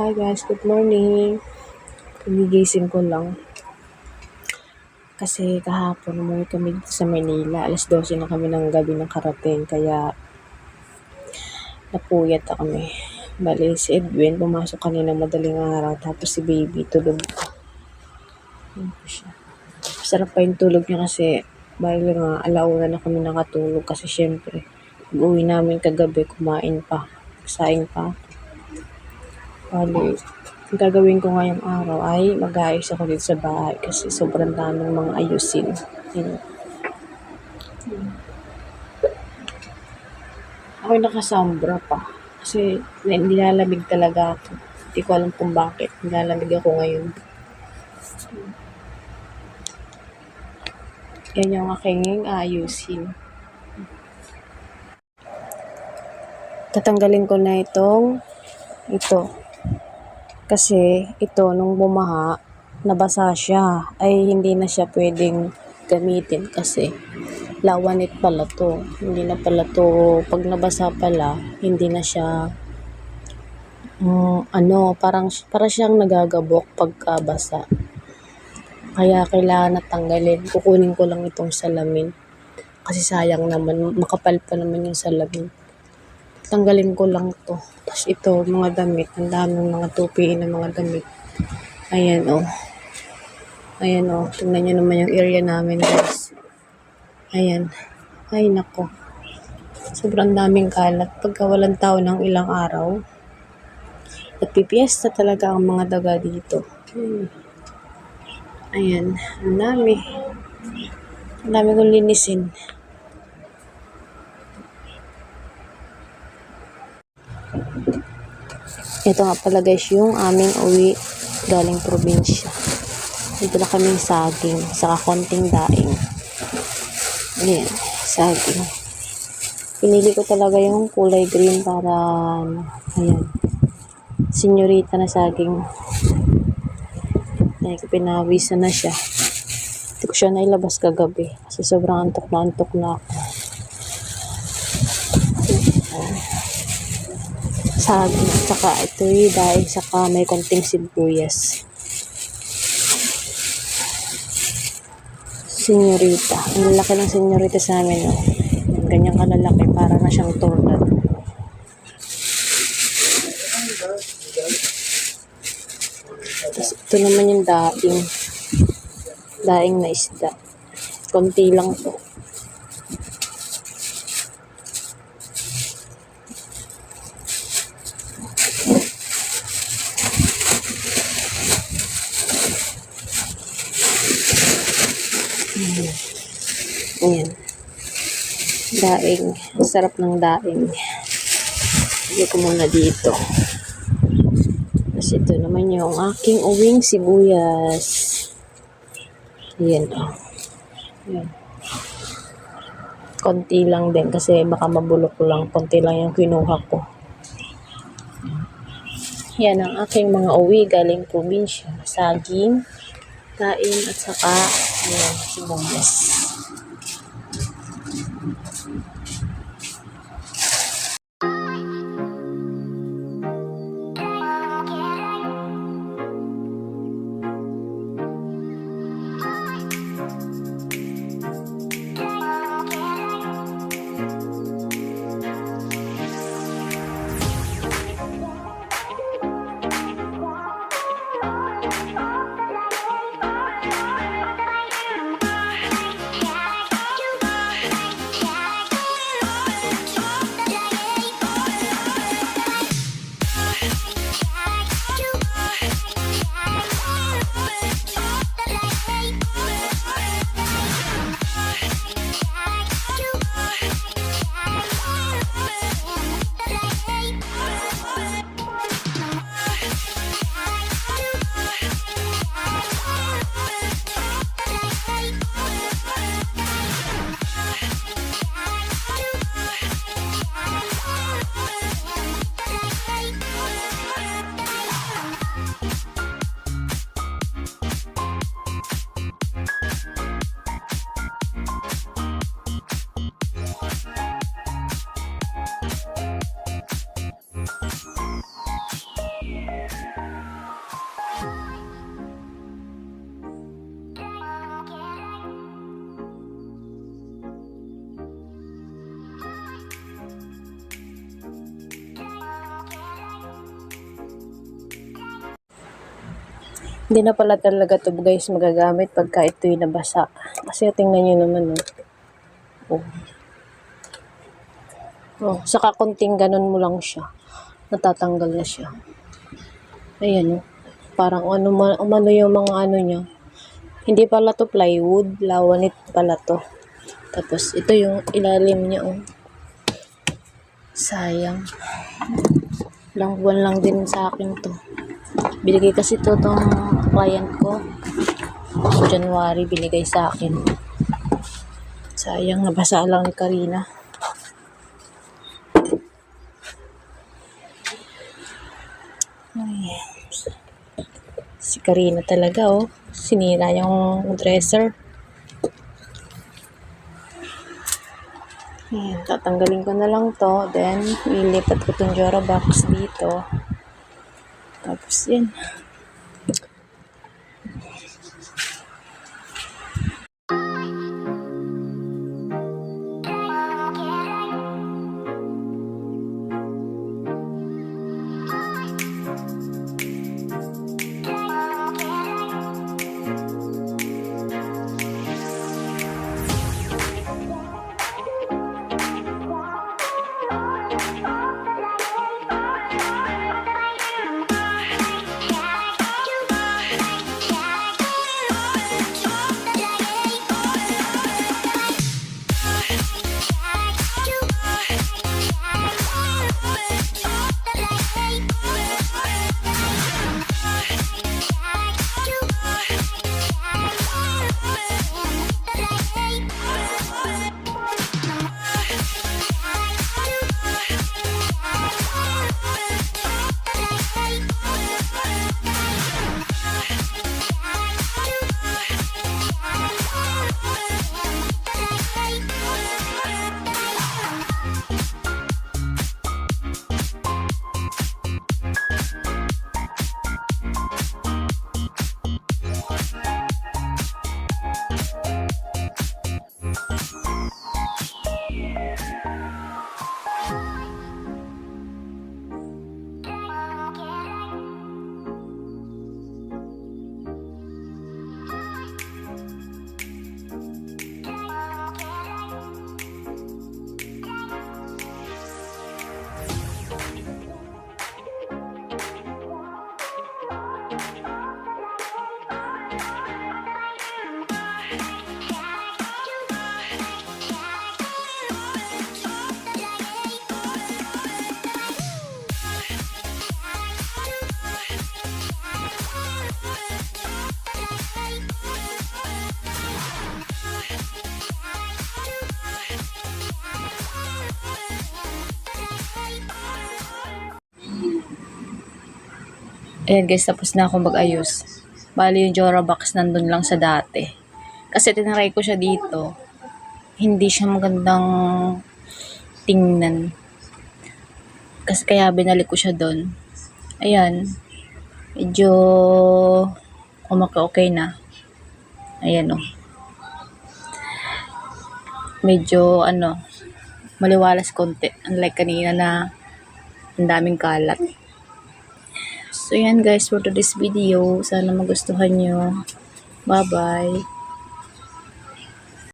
Hi guys, good morning. Kagigising ko lang. Kasi kahapon umuwi kami dito sa Manila. Alas 12 na kami ng gabi ng karating. Kaya napuyat na kami. Bali, si Edwin pumasok kanina madaling araw. Tapos si baby tulog pa. Sarap pa yung tulog niya kasi bali nga alauna na kami nakatulog. Kasi syempre, pag-uwi namin kagabi, kumain pa. Nagsaing pa. Bali, ang gagawin ko ngayong araw ay mag-aayos ako dito sa bahay kasi sobrang daming mga ayusin. Yun. Ako nakasambra pa kasi nilalamig talaga ako. Hindi ko alam kung bakit. Nilalamig ako ngayon. Yan yung aking ayusin. Tatanggalin ko na itong ito. Kasi ito, nung bumaha, nabasa siya. Ay, hindi na siya pwedeng gamitin kasi lawanit pala to. Hindi na pala to, pag nabasa pala, hindi na siya, mm, ano, parang, para siyang nagagabok pagkabasa. Kaya kailangan na tanggalin. Kukunin ko lang itong salamin. Kasi sayang naman, makapal pa naman yung salamin. Tanggalin ko lang to. Tapos ito, mga damit. Ang daming mga tupi na mga damit. Ayan, oh. Ayan, oh. Tingnan nyo naman yung area namin, guys. Ayan. Ay, nako. Sobrang daming kalat. Pagka walang tao ng ilang araw, at pipiesta talaga ang mga daga dito. Hmm. Ayan. Ang dami. Ang dami kong linisin. Ito nga pala guys, yung aming uwi galing probinsya. Dito na kaming saging, saka konting daing. Ayan, saging. Pinili ko talaga yung kulay green para, ano, ayan, senyorita na saging. Ayan, pinawisan na siya. Hindi ko siya nailabas kagabi kasi sobrang antok na antok na ako. Saging, saka ito yung dahil saka may konting sibuyas. Senyorita. Ang laki ng senyorita sa amin, no? Ganyan kalalaki, para na siyang tornad. Tapos ito naman yung daing. Daing na isda. Konti lang to. Ayan. Daing. Sarap ng daing. Lagay ko muna dito. Tapos ito naman yung aking uwing sibuyas. Ayan o. Oh. Konti lang din kasi baka mabulok ko lang. Konti lang yung kinuha ko. Yan ang aking mga uwi galing probinsya. Saging, kain at saka ayan, sibuyas. Hindi na pala talaga to guys magagamit pagka ito'y nabasa. Kasi tingnan nyo naman oh. Oh. Oh, saka konting ganun mo lang siya. Natatanggal na siya. Ayan oh. Parang ano, ma- umano yung mga ano niya. Hindi pala to plywood. Lawanit pala to. Tapos ito yung ilalim niya oh. Sayang. Ilang buwan lang din sa akin to. Binigay kasi to tong client ko. January binigay sa akin. Sayang, nabasa lang ni Karina. Si Karina talaga oh. Sinira yung dresser. Ayan, tatanggalin ko na lang to. Then, ilipat ko itong Jora box dito. Tapos yan. Ayan guys, tapos na akong mag-ayos. Bali yung Jora box nandun lang sa dati. Kasi tinaray ko siya dito. Hindi siya magandang tingnan. Kasi kaya binalik ko siya doon. Ayan. Medyo umaka-okay na. Ayan o. Medyo ano, maliwalas konti. Unlike kanina na ang daming kalat. So, yan guys for today's video. Sana magustuhan nyo. Bye-bye.